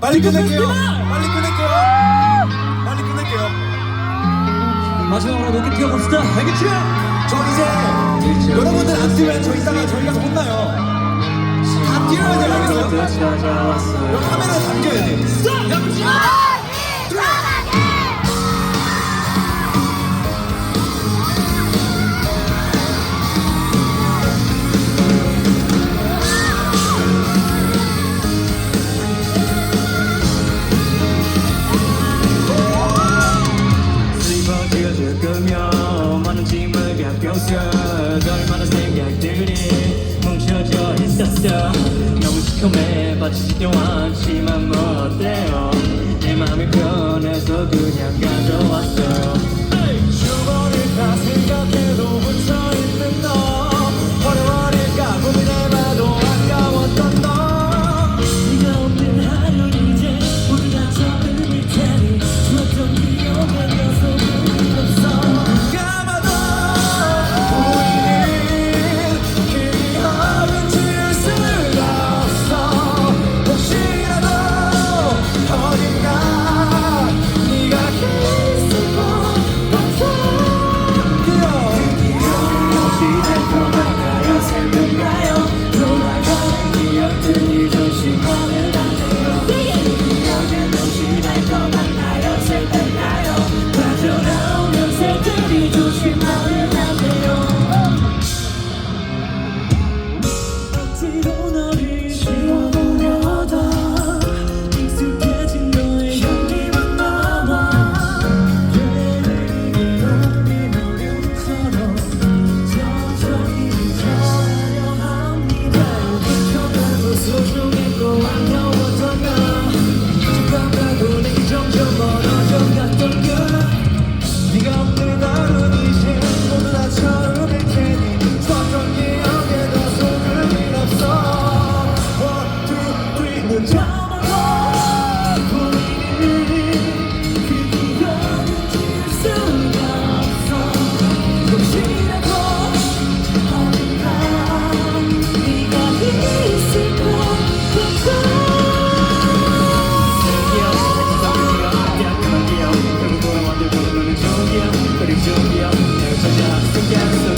빨리 끝낼게요. 빨리 끝낼게요. 빨리 끝낼게요. 마지막으로 높게 뛰어봅시다. 알겠죠? 저 이제 여러분들 안 뛰면 저 이따가 저희 가서 혼나요. 다 뛰어야 돼요, 알겠어요? 여기 카메라 담겨야 돼. 뭉쳐져 있었어. 너무 시커매 빠지지도 않지만 뭐 어때요? 내 맘이 편해서 그냥 가져왔어 down.